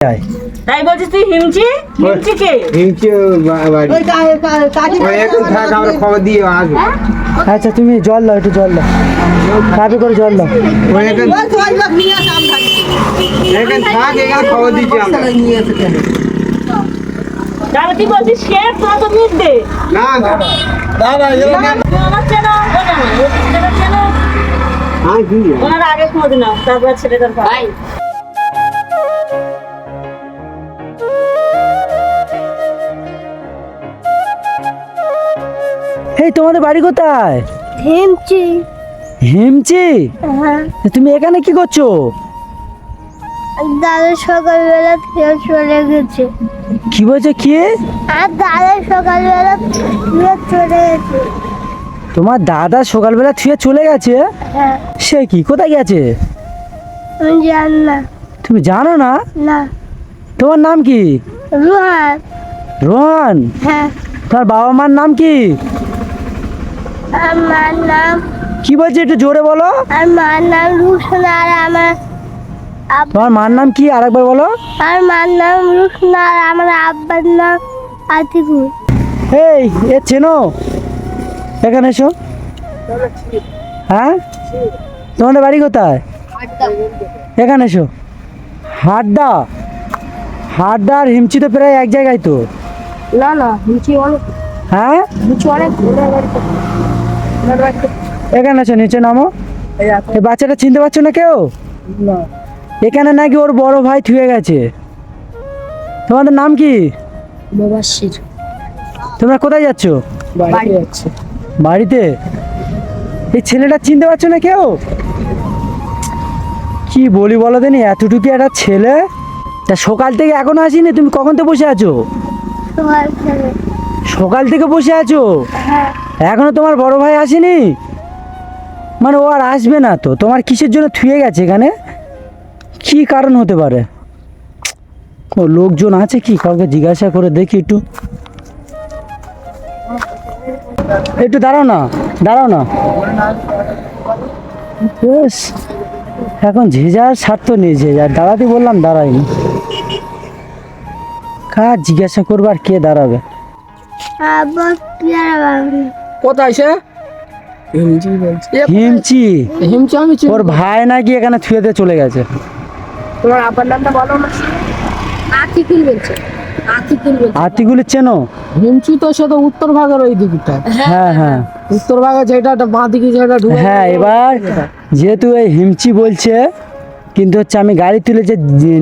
তাই বলছিস তুই হিমচি হিমচি কে হিমচি বাড়ি ওই কা- কা- কাজী ওই এখন থাক আমরা খবর দিয়ে আসব আচ্ছা তুমি জল দাও একটু জল দাও কাপি করে জল দাও ওই এখন ছয় লাখ নিয়ে আসে আম এখন থাক এখানে খবর দিচ্ছি আমরা নিয়ে এসে কেন? তাহলে তুই বলছিস তোরা তো মিটবে না না আমার চেনো ও জানো ও ছেলেটা হ্যাঁ কি ওনার আগে খোঁজ নাও তারপর ছেলেটার ভাই তোমাদের বাড়ি কোথায়? হেমচি। হিমচি? হ্যাঁ। তুমি এখানে কি করছ? দাদা সকালবেলা ফের চলে গেছে। কি বলছো কি? আর দাদা সকালবেলা ফের চলে গেছে। তোমার দাদা সকালবেলা থুয়ে চলে গেছে? হ্যাঁ। সে কি কোথায় গেছে? আমি জান না। তুমি জানো না? না। তোমার নাম কি? রুহান। রোহন? হ্যাঁ। তোমার বাবা মার নাম কি? আমার নাম কি বলছে একটু জোরে বলো? আর মার নাম রুশনা আর আমার তোমার মার নাম কি? আরেকবার বলো। আর মার নাম রুশনা আর আমার আব্বার নাম আতিকুল। এই এ চেনো? এখানে এসো। হ্যাঁ? তোমাদের বাড়ি কোথায়? এখানে এসো। হাড্ডা? হাড্ডা আর হিমচি তো প্রায় এক জায়গায় তো। না না নিচে অনেক। হ্যাঁ? নিচে অনেক। এখানে এসো নিচে নামো। এই বাচ্চাটা চিনতে পারছ না কেউ? এখানে নাকি ওর বড় ভাই থুয়ে গেছে। তোমাদের নাম কি? মুবাসির তোমরা কোথায় যাচ্ছ? বাড়ি যাচ্ছে। বাড়িতে? এই ছেলেটা চিনতে পারছ না কেউ? কি বলি বলো দেনি এতটুকু একটা ছেলে? তা সকাল থেকে এখনও আসিনি তুমি কখন থেকে বসে আছো? সকাল থেকে। সকাল থেকে বসে আছো? হ্যাঁ। এখনও তোমার বড় ভাই আসেনি? মানে ও আর আসবে না তো, তোমার কিসের জন্য থুয়ে গেছে এখানে? কি কারণ হতে পারে? ও লোকজন আছে কি? কাউকে জিজ্ঞাসা করে দেখি একটু। একটু দাঁড়াও না দাঁড়াও না। এখন যে যার স্বার্থ নেই যে যার। দাঁড়াতে বললাম দাঁড়াইনি কার জিজ্ঞাসা করবার কে দাঁড়াবে? কোথায় সে? হিমচি বলছে। হিমচি? হিমচি আমি ওর ভাই নাকি এখানে থুয়েতে চলে গেছে। তোমার আব্বার নামটা বলো না। আতিকুল বলছে। আতিকুল হাতিগুলি চেনো? হিমচি তো সে তো উত্তর ভাগের ওই দিকটা। হ্যাঁ হ্যাঁ উত্তর ভাগে যেটা একটা বাঁ দিকে যেটা হ্যাঁ এবার যেহেতু এই হিমচি বলছে কিন্তু হচ্ছে আমি গাড়ি তুলে যে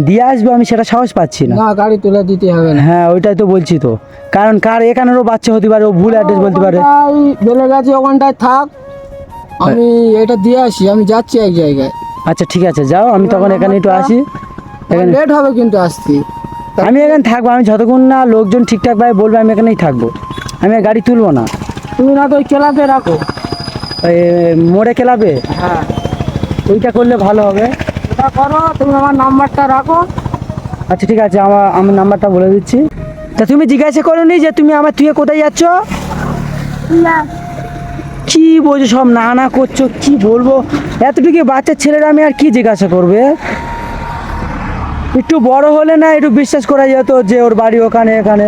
দিয়ে আসব আমি সেটা সাহস পাচ্ছি না। না গাড়ি তুলে দিতে হবে না। হ্যাঁ ওইটাই তো বলছি তো। কারণ কার এখানেরও বাচ্চা হতে পারে ও ভুল অ্যাড্রেস বলতে পারে। বেলে গেছে ওখানটায় থাক। আমি এটা দিয়ে আসি আমি যাচ্ছি এক জায়গায়। আচ্ছা ঠিক আছে যাও আমি তখন এখানে একটু আসি। এখানে লেট হবে কিন্তু আসতে। আমি এখানে থাকব আমি যতক্ষণ না লোকজন ঠিকঠাকভাবে বলবে আমি এখানেই থাকব। আমি গাড়ি তুলবো না। তুমি না তো ওই ক্লাবে রাখো। মোড়ে খেলাবে হ্যাঁ। ওইটা করলে ভালো হবে। ওটা করো তুমি আমার নাম্বারটা রাখো। আচ্ছা ঠিক আছে আমার আমি নাম্বারটা বলে দিচ্ছি। তা তুমি জিজ্ঞাসা করোনি যে তুমি আমার তুই কোথায় যাচ্ছ? না। কি বলছো সব না না করছ কি বলব? এতটুকু বাচ্চা ছেলেরা আমি আর কি জিজ্ঞাসা করবে? একটু বড় হলে না একটু বিশ্বাস করা যেত যে ওর বাড়ি ওখানে এখানে।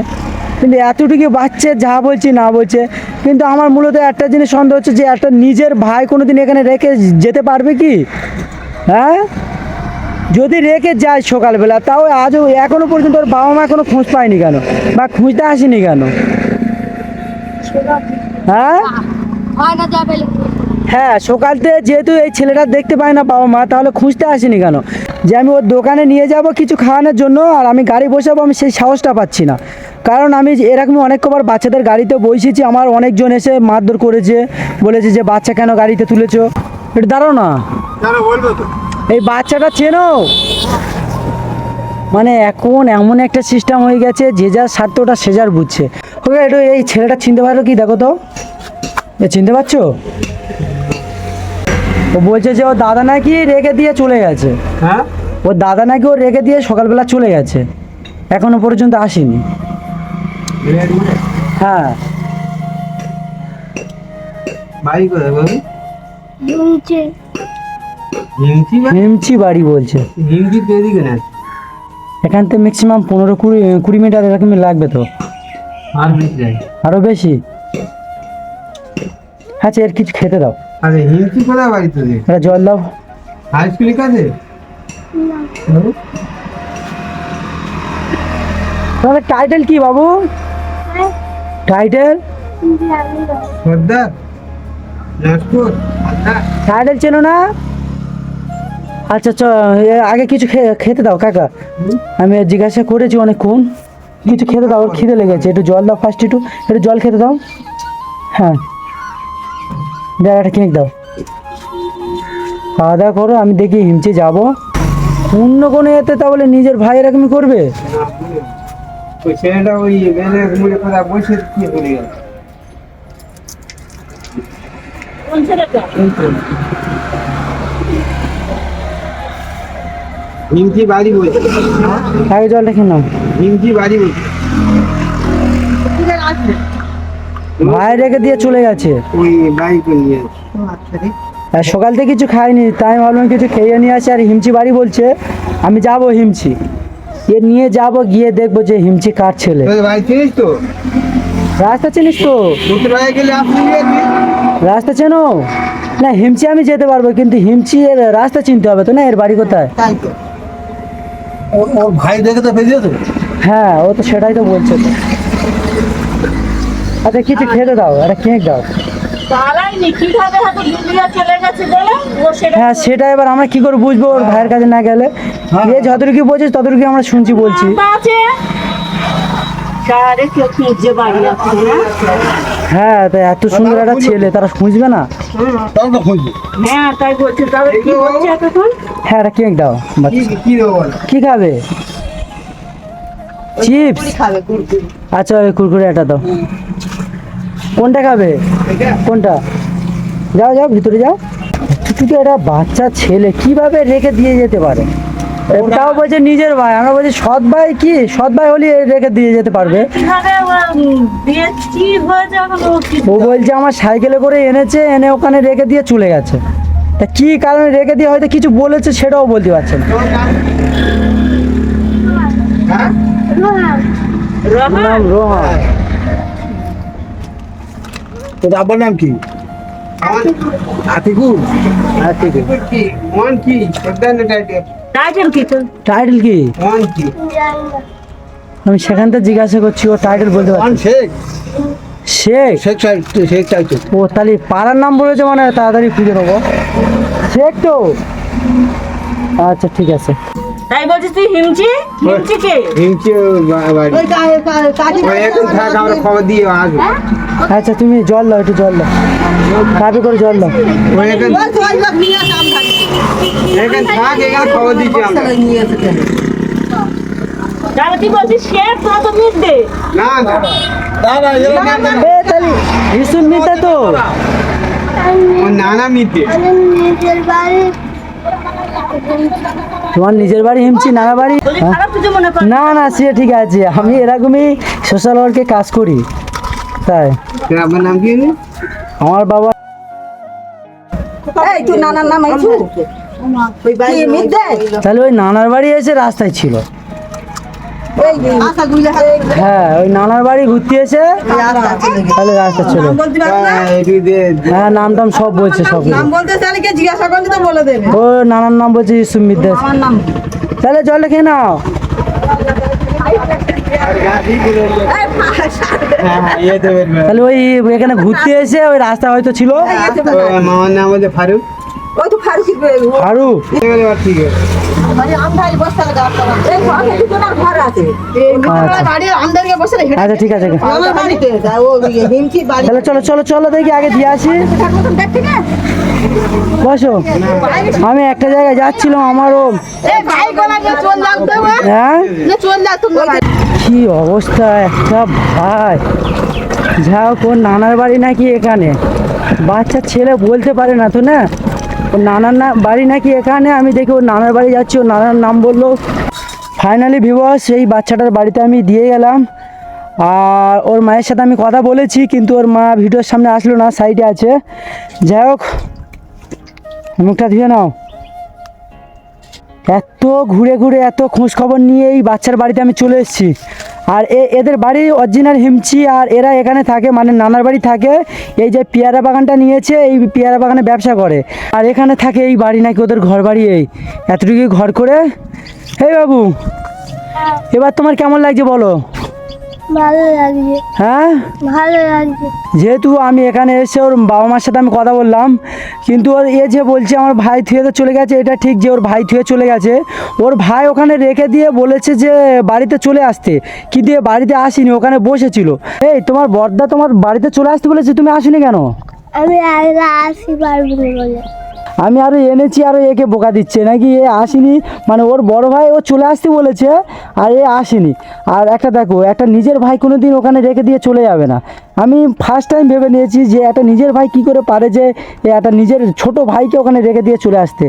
কিন্তু এতটুকু বাচ্চা যা বলছি না বলছে। কিন্তু আমার মূলত একটা জিনিস সন্দেহ হচ্ছে যে একটা নিজের ভাই কোনোদিন এখানে রেখে যেতে পারবে কি? হ্যাঁ? যদি রেখে যায় সকালবেলা, তাও আজও এখনও পর্যন্ত ওর বাবা মা কোনো খোঁজ পায়নি কেন? বা খুঁজতে আসেনি কেন? হ্যাঁ? হয়, সকালতে যেহেতু এই ছেলেটা দেখতে পায় না বাবা মা, তাহলে খুঁজতে আসেনি কেন? যে আমি ওর দোকানে নিয়ে যাব কিছু খাওয়ানোর জন্য, আর আমি গাড়ি বসাবো, আমি সেই সাহসটা পাচ্ছি না। কারণ আমি যে এরকম অনেক কবার বাচ্চাদের গাড়িতে বসেছি, আমার অনেকজন এসে মারধর করেছে, বলেছে যে বাচ্চা কেন গাড়িতে তুলেছ? এটা দাঁড়াও না। বলব তো। এই বাচ্চাটা চেনো? মানে এখন এমন একটা সিস্টেম হয়ে গেছে যে যার স্বার্থটা সে যার বুঝছে। ওকে একটু এই ছেলেটা চিনতে পারো কি? দেখো তো। এ চিনতে পারছ? ও বলছে যে ওর দাদা নাকি রেখে দিয়ে চলে গেছে। হ্যাঁ? ওর দাদা নাকি ও রেখে দিয়ে সকালবেলা চলে গেছে। এখনও পর্যন্ত আসেনি। হ্যাঁ। বাড়ি কোথায় হিমচি বাড়ি বলছে। হিমচি এদিকে না। এখান থেকে ম্যাক্সিমাম পনেরো কুড়ি কুড়ি মিটার এরকমই লাগবে তো। আর বেশি আরও বেশি? আচ্ছা এর কিছু খেতে দাও। আরে হিমচি কোথায় বাড়ি তোদের এটা জল দাও। হাই কাছে তাহলে টাইটেল কি বাবু? টাইটেল সর্দার? আচ্ছা টাইটেল চেনো না? আচ্ছা চ আগে কিছু খেতে দাও কাকা। আমি জিজ্ঞাসা করেছি অনেকক্ষণ। কিছু খেতে দাও ওর খিদে লেগেছে। একটু জল দাও ফার্স্ট একটু। একটু জল খেতে দাও। হ্যাঁ। জায়গাটা কিনে দাও। খাওয়া দাওয়া করো আমি দেখি হিমচে যাব। অন্য কোনো এতে তাহলে নিজের ভাই এরকমই করবে? ছেলেটা ওই বেলে মুড়ে কোথায় বসে কি বলে? গেল হিমচি বাড়ি বলছে। আগে জল রেখে নাও। হিমচি বাড়ি বলছে। ভাই রেখে দিয়ে চলে গেছে। আর সকাল থেকে কিছু খাইনি তাই ভাবলাম কিছু খেয়ে নিয়ে আসি। আর হিমচি বাড়ি বলছে আমি যাব হিমচি। এ নিয়ে যাব গিয়ে দেখব যে হিমচি কার ছেলে। বাড়ি চিনিস তো? রাস্তা চিনিস তো? রাস্তা চেনো? না হিমচি আমি যেতে পারব কিন্তু হিমচি এর রাস্তা চিনতে হবে তো না এর বাড়ি কোথায়? তাই তো। ওর ভাই দেখে তো বেরিয়ে তো হ্যাঁ ও তো সেটাই তো বলছে। তো আচ্ছা কিছু খেতে দাও একটা কেক দাও। পালাইনি কীভাবে হয়তো দুনিয়া চলে গেছে বলে? ও সেটা হ্যাঁ সেটা এবার আমরা কি করে বুঝব ওর ভাইয়ের কাছে না গেলে? এ যতটুকু বলছিস ততটুকু আমরা শুনছি বলছি। হ্যাঁ তাই এত সুন্দর একটা ছেলে তারা খুঁজবে না? তো হ্যাঁ তাই বলছে তবে কি বলছে এতক্ষণ? হ্যাঁ একটা কেক দাও। কি কি দেবো বল? কি খাবে? চিপস? আচ্ছা ওই কুরকুরে এটা দাও। কোনটা খাবে? কোনটা? যাও যাও ভিতরে যাও। টুটুকে একটা বাচ্চা ছেলে কীভাবে রেখে দিয়ে যেতে পারে? তাও বলছে নিজের ভাই। আমরা বলছি সৎ ভাই কি? সৎ ভাই হলে রেখে দিয়ে যেতে পারবে। ও, বলছে আমার সাইকেলে করে এনেছে এনে ওখানে রেখে দিয়ে চলে গেছে। তা কি কারণে রেখে দিয়ে হয়তো কিছু বলেছে সেটাও বলতে পারছে না। হ্যাঁ নাম রোহন তোর আব্বার নাম কি? আতিকুল। আতিকুল। কি? মন কি? টাইটেল টাইটেল কি? টাইটেল কি আমি সেখান থেকে জিজ্ঞাসা করছি ও টাইটেল বলতে পারছি। শেখ শেখ শেখ চাইতো ও তাহলে পাড়ার নাম বলেছে মানে তাড়াতাড়ি খুঁজে নেব শেখ তো? আচ্ছা ঠিক আছে। তাই বলছিস তুই হিমচি? হিমচি কে? হিমচি বাড়ি। ওই এখন থাক আমরা খবর দিয়ে আসব। আচ্ছা তুমি জল দাও একটু জল দাও। কাপে করে জল দাও। ওই এখন এখন থাক এখানে খবর দিচ্ছি আমরা। তাহলে তুই বলছিস সে কত মিট দে না না। দাদা এ তাহলে ভীষণ মিথ্যা তো। ওর নানা মিতে আমি নিজের বাড়ি তোমার নিজের বাড়ি হিমছি নানা বাড়ি? হ্যাঁ? না। না সে ঠিক আছে। আমি এরকমই সোশ্যাল ওয়ার্কে কাজ করি। তাই। আপনার নাম কি আমার বাবা এই তুই নানার নাম আইছু তাহলে ওই নানার বাড়ি এসে রাস্তায় ছিল। হ্যাঁ ওই নানার বাড়ি ঘুরতে এসে তাহলে রাস্তা ছিল হ্যাঁ, হ্যাঁ নাম টাম সব বলছে সব ও নানার নাম বলছে আমার নাম তাহলে জল খেয়ে নাও হ্যাঁ হ্যাঁ ইয়ে তাহলে ওই এখানে ঘুরতে এসে ওই রাস্তা হয়তো ছিল মামার নাম বলছে ফারুক তো ফারুকি মানে আচ্ছা। আচ্ছা ঠিক আছে আমার বাড়িতে ও হিমচি বাড়ি। তাহলে চলো চলো চলো দেখি আগে দিয়ে আসি। বসো। আমি একটা জায়গায় যাচ্ছিলাম আমারও। হ্যাঁ? যে চল লাগতো কি অবস্থা একটা ভাই। যা হোক ওর নানার বাড়ি নাকি এখানে? বাচ্চা ছেলে বলতে পারে না তো না? ওর নানার না, বাড়ি নাকি এখানে? আমি দেখি ওর নানার বাড়ি যাচ্ছি, ওর নানার নাম বলল। ফাইনালি ভিভস সেই বাচ্চাটার বাড়িতে আমি দিয়ে গেলাম। আর ওর মায়ের সাথে আমি কথা বলেছি, কিন্তু ওর মা ভিডিওর সামনে আসলো না সাইডে আছে। যাই হোক, মুখটা ধুয়ে নাও। এত ঘুরে ঘুরে, এত খোঁজ খবর নিয়ে এই বাচ্চার বাড়িতে আমি চলে এসেছি। আর এদের বাড়ি অরিজিনাল হিমচি, আর এরা এখানে থাকে মানে নানার বাড়ি থাকে। এই যে পেয়ারা বাগানটা নিয়েছে, এই পেয়ারা বাগানে ব্যবসা করে। আর এখানে থাকে এই বাড়ি নাকি, ওদের ঘর বাড়ি এই। এতটুকু ঘর করে। হে বাবু, এবার তোমার কেমন লাগছে বলো? ভালো লাগছে। হ্যাঁ? ভালো লাগছে। যেহেতু আমি এখানে এসে ওর বাবা মার সাথে আমি কথা বললাম কিন্তু ওর এ যে বলছে আমার ভাই থুয়ে তো চলে গেছে এটা ঠিক যে ওর ভাই থুয়ে চলে গেছে। ওর ভাই ওখানে রেখে দিয়ে বলেছে যে বাড়িতে চলে আসতে। কিন্তু এ বাড়িতে আসেনি ওখানে বসেছিল। এই তোমার বর্দা তোমার বাড়িতে চলে আসতে বলেছে তুমি আসনি কেন? আমি আসি পারব বলে। আমি আরও এনেছি আরও একে বোকা দিচ্ছে। নাকি এ আসেনি? মানে ওর বড় ভাই, ও চলে আসতে বলেছে, আর এ আসেনি। আর একটা দেখো, একটা নিজের ভাই কোনো দিন ওখানে রেখে দিয়ে চলে যাবে না। আমি ফার্স্ট টাইম ভেবে নিয়েছি যে একটা নিজের ভাই কি করে পারে যে এ একটা নিজের ছোট ভাইকে ওখানে রেখে দিয়ে চলে আসতে।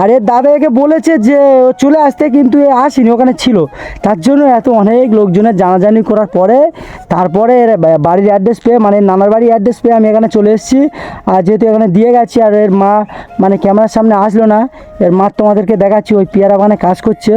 আর এর দাদা একে বলেছে যে ও চলে আসতে কিন্তু এ আসেনি ওখানে ছিল। তার জন্য এত অনেক লোকজনের জানাজানি করার পরে তারপরে এর বাড়ির অ্যাড্রেস পেয়ে মানে নানার বাড়ির অ্যাড্রেস পেয়ে আমি এখানে চলে এসেছি। আর যেহেতু এখানে দিয়ে গেছি আর এর মা মানে ক্যামেরার সামনে আসলো না এর মা তোমাদেরকে দেখাচ্ছি ওই পেয়ারা বাগানে কাজ করছে।